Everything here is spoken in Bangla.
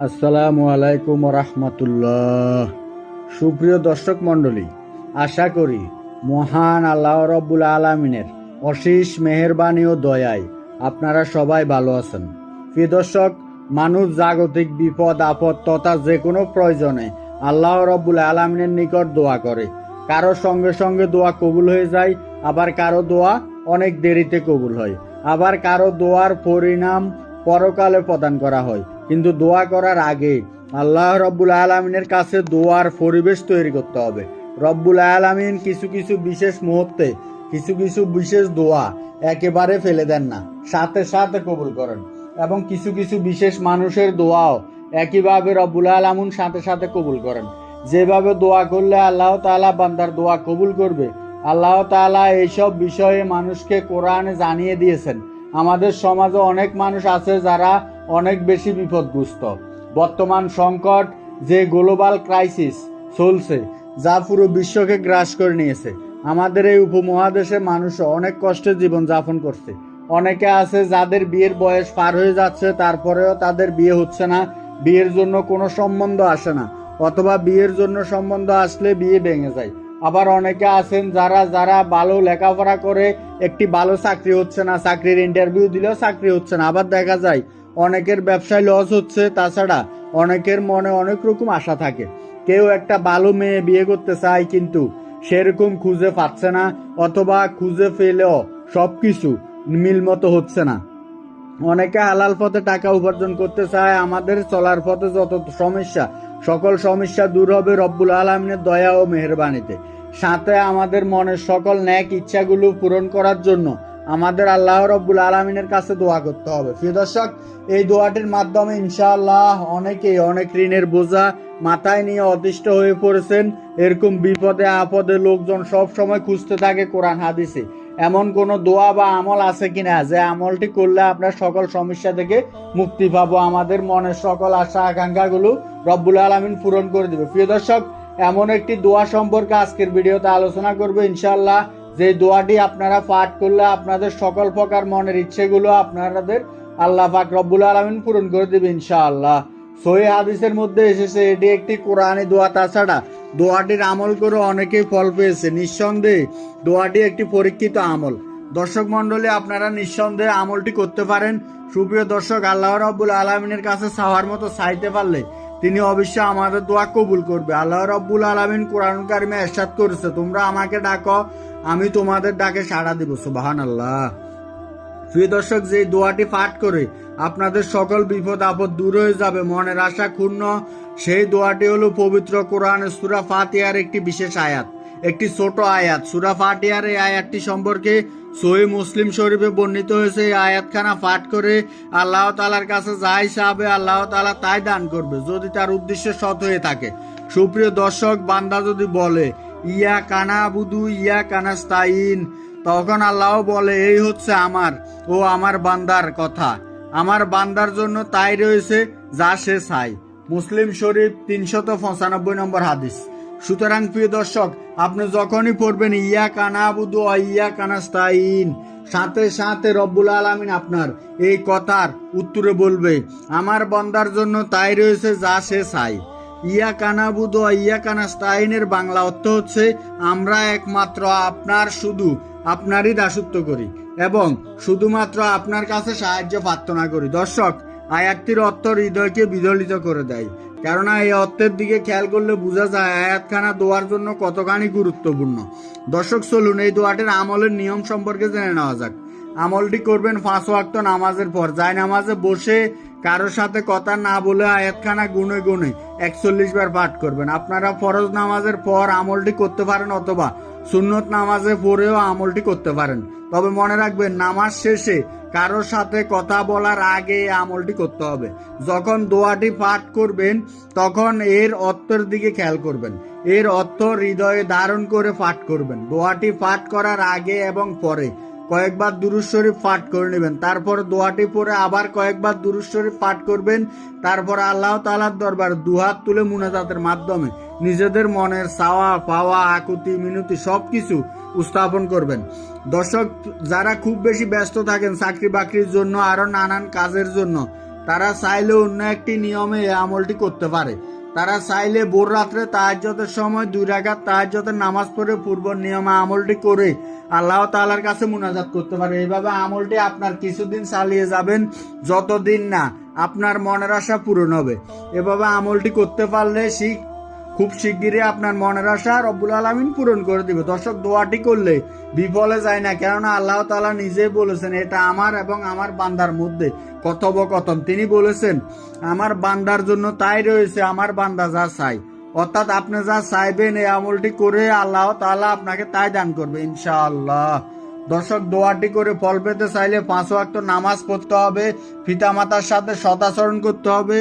আসসালামু আলাইকুম রহমতুল্লাহ সুপ্রিয় দর্শক মণ্ডলী, আশা করি মহান আল্লাহ রব্বুল আলমিনের অশেষ মেহরবানি ও দয়ায় আপনারা সবাই ভালো আছেন। প্রিয় দর্শক, মানুষ জাগতিক বিপদ, আপদ তথা যে কোনো প্রয়োজনে আল্লাহ রব্বুল আলমিনের নিকট দোয়া করে। কারও সঙ্গে সঙ্গে দোয়া কবুল হয়ে যায়, আবার কারও দোয়া অনেক দেরিতে কবুল হয়। আবার কারও দোয়ার পরিণাম পরকালে প্রদান করা হয়। কিন্তু দোয়া করার আগে আল্লাহ রব্বুল আলমিনের কাছে দোয়ার পরিবেশ তৈরি করতে হবে। রব্বুল আলমিন কিছু কিছু বিশেষ মুহূর্তে, কিছু কিছু বিশেষ দোয়া একেবারে ফেলে দেন না, সাথে সাথে কবুল করেন এবং কিছু কিছু বিশেষ মানুষের দোয়াও একইভাবে রব্বুল আলমুন সাথে সাথে কবুল করেন। যেভাবে দোয়া করলে আল্লাহ তাআলা বান্দার দোয়া কবুল করবে, আল্লাহ তাআলা এইসব বিষয়ে মানুষকে কোরআনে জানিয়ে দিয়েছেন। আমাদের সমাজে অনেক মানুষ আছে যারা অনেক বেশি বিপদগ্রস্ত। বর্তমান সংকট যে গ্লোবাল ক্রাইসিস চলছে, যা পুরো বিশ্বকে গ্রাস করে নিয়েছে। আমাদের এই উপমহাদেশে মানুষ অনেক কষ্টে জীবন যাপন করছে। অনেকে আছে যাদের বিয়ের বয়স পার হয়ে যাচ্ছে, তারপরেও তাদের বিয়ে হচ্ছে না, বিয়ের জন্য কোনো সম্বন্ধ আসে না, অথবা বিয়ের জন্য সম্বন্ধ আসলে বিয়ে ভেঙে যায়। আবার অনেকে আছেন যারা যারা ভালো লেখাপড়া করে, একটি ভালো চাকরি হচ্ছে না, চাকরির ইন্টারভিউ দিলেও চাকরি হচ্ছে না। আবার দেখা যায়, অনেকের ব্যবসায় লস হচ্ছে, তাছাড়া অনেকের মনে অনেক রকম আশা থাকে। কেউ একটা ভালো মেয়ে বিয়ে করতে চায়, কিন্তু সেরকম খুঁজে পাচ্ছে না, অথবা খুঁজে পেলেও সবকিছু মিল মতো হচ্ছে না। অনেকে হালাল পথে টাকা উপার্জন করতে চায়, আমাদের চলার পথে যত সমস্যা সকল সমস্যা দূর হবে রব্বুল আলমিনের দয়া ও মেহরবানিতে। সাথে আমাদের মনের সকল ন্যাক ইচ্ছাগুলো পূরণ করার জন্য আমাদের আল্লাহ রব্বুল আলমিনের কাছে দোয়া করতে হবে। প্রিয় দর্শক, এই দোয়াটির মাধ্যমে ইনশাআল্লাহ অনেকেই অনেক ঋণের বোঝা মাথায় নিয়ে অতিষ্ঠ হয়ে পড়েছেন। এরকম বিপদে, আপদে লোকজন সব সময় খুঁজতে থাকে কোরআন হাদিসে। এমন কোন দোয়া বা আমল আছে কিনা? যে আমলটি করলে আপনার সকল সমস্যা থেকে মুক্তি পাবো। আমাদের মনের সকল আশা, আকাঙ্ক্ষাগুলো রব্বুল আলমিন পূরণ করে দিবে। প্রিয় দর্শক, এমন একটি দোয়া সম্পর্কে আজকের ভিডিওতে আলোচনা করব ইনশাল্লাহ যে দোয়াটি আপনারা পাঠ করলে আপনাদের সকল প্রকার মনের ইচ্ছেগুলো আপনাদের আল্লাহ পাক রব্বুল আলমিন পূরণ করে দেবে ইনশাআল্লাহ। সহি হাদিসের মধ্যে এসেছে, এটি একটি কোরআনি দোয়া। তাছাড়া দোয়াটির আমল করে অনেকেই ফল পেয়েছে, নিঃসন্দেহে দোয়াটি একটি পরীক্ষিত আমল। দর্শক মন্ডলী আপনারা নিঃসন্দেহে আমলটি করতে পারেন। সুপ্রিয় দর্শক, আল্লাহ রব্বুল আলমিনের কাছে চাওয়ার মতো চাইতে পারলে তিনি অবশ্যই আমাদের দোয়া কবুল করবে। আল্লাহ রব্বুল আলমিন কোরআন কারিমে এরশাদ করেছে, তোমরা আমাকে ডাকো, আমি তোমাদের ডাকে সাড়া দিব সুবাহান আল্লাহ প্রিয় দর্শক যে দোয়াটি পাঠ করে, আপনাদের সকল বিপদ আপদ দূর হয়ে যাবে, মনের আশা ক্ষুণ্ণ। সেই দোয়াটি হলো পবিত্র কোরআন সুরা ফাতিয়ার একটি বিশেষ আয়াত। একটি ছোট আয়াত। সুরা ফাটিয়ার এই আয়াতটি সম্পর্কে সহি মুসলিম শরীফে বর্ণিত হয়েছে। এই আয়াতখানা পাঠ করে আল্লাহ তালার কাছে যাই চাবে, আল্লাহ তালা তাই দান করবে, যদি তার উদ্দেশ্য সৎ হয়ে থাকে। সুপ্রিয় দর্শক, বান্দা যদি বলে, ইয়া কানা বুধু ইয়া কানা কানাস্তাইন তখন আল্লাহ বলে, এই হচ্ছে আমার ও আমার বান্দার কথা। আমার বান্দার জন্য তাই রয়েছে যা সে চাই মুসলিম শরীফ তিনশত পঁচানব্বই নম্বর হাদিস। সুতরাং প্রিয় দর্শক, আপনি যখনই পড়বেন ইয়া কানা বুধু ইয়া কানাস্তাইন সাথে সাথে রব্বুল আলমিন আপনার এই কথার উত্তরে বলবে, আমার বন্দার জন্য তাই রয়েছে যা সে চাই ইয়া কানাবুদ ইয়া কানাস্তাইনের বাংলা অর্থ হচ্ছে, আমরা একমাত্র আপনার শুধু আপনারই দাসত্ব করি এবং শুধুমাত্র আপনার কাছে সাহায্য প্রার্থনা করি। দর্শক আয়াতটির অর্থ হৃদয়কে বিদলিত করে দেয়। কেননা এই অর্থের দিকে খেয়াল করলে বোঝা যায়, আয়াতখানা দোয়ার জন্য কতখানি গুরুত্বপূর্ণ। দর্শক, চলুন এই দোয়াটির আমলের নিয়ম সম্পর্কে জেনে নেওয়া যাক। আমলটি করবেন পাঁচ ওয়াক্ত নামাজের পর। যায় নামাজে বসে কারোর সাথে কথা না বলে আয়াতখানা গুনে গুনে একচল্লিশ বার পাঠ করবেন। আপনারা ফরজ নামাজের পর আমলটি করতে পারেন অথবা সুন্নত নামাজে পড়েও আমলটি করতে পারেন। তবে মনে রাখবেন, নামাজ শেষে কারোর সাথে কথা বলার আগে আমলটি করতে হবে। যখন দোয়াটি পাঠ করবেন, তখন এর অর্থের দিকে খেয়াল করবেন। এর অর্থ হৃদয়ে ধারণ করে পাঠ করবেন। দোয়াটি পাঠ করার আগে এবং পরে কয়েকবার দুরুজ শরীফ পাঠ করে নেবেন। তারপর দোয়াটি পরে আবার কয়েকবার দুরুজ শরীফ পাঠ করবেন। তারপর আল্লাহ তালার দরবার দুহাত তুলে মুনাজাতের মাধ্যমে নিজেদের মনের চাওয়া, পাওয়া, আকুতি, মিনতি সব কিছু উত্থাপন করবেন। দর্শক, যারা খুব বেশি ব্যস্ত থাকেন চাকরি বাকরির জন্য আরও নানান কাজের জন্য, তারা চাইলে অন্য একটি নিয়মে এই আমলটি করতে পারে। তারা চাইলে ভোর রাত্রে তাহাজ্যতের সময় দুই রাকাত তাহাজ্যতের নামাজ পড়ে পূর্ব নিয়মে আমলটি করে আল্লাহ তালার কাছে মোনাজাত করতে পারে। এইভাবে আমলটি আপনার কিছুদিন চালিয়ে যাবেন, যতদিন না আপনার মনের আশা পূরণ হবে। এভাবে আমলটি করতে পারলে শিখ খুব শিগগিরই আপনার মনের আশা রব্বুল আলমিন পূরণ করে দিবে। দর্শক, দোয়াটি করলে বিফলে যায় না, কেননা আল্লাহ তালা নিজেই বলেছেন, এটা আমার এবং আমার বান্দার মধ্যে কথোপকথন। তিনি বলেছেন, আমার বান্দার জন্য তাই রয়েছে, আমার বান্দা যা চাই অর্থাৎ আপনি যা চাইবেন এই আমলটি করে আল্লাহ তাআলা আপনাকে তাই দান করবে, ইনশাআল্লাহ। দর্শক, দোয়াটি করে ফল পেতে চাইলে পাঁচ ওয়াক্ত নামাজ পড়তে হবে, পিতামাতার সাথে সদাচরণ করতে হবে।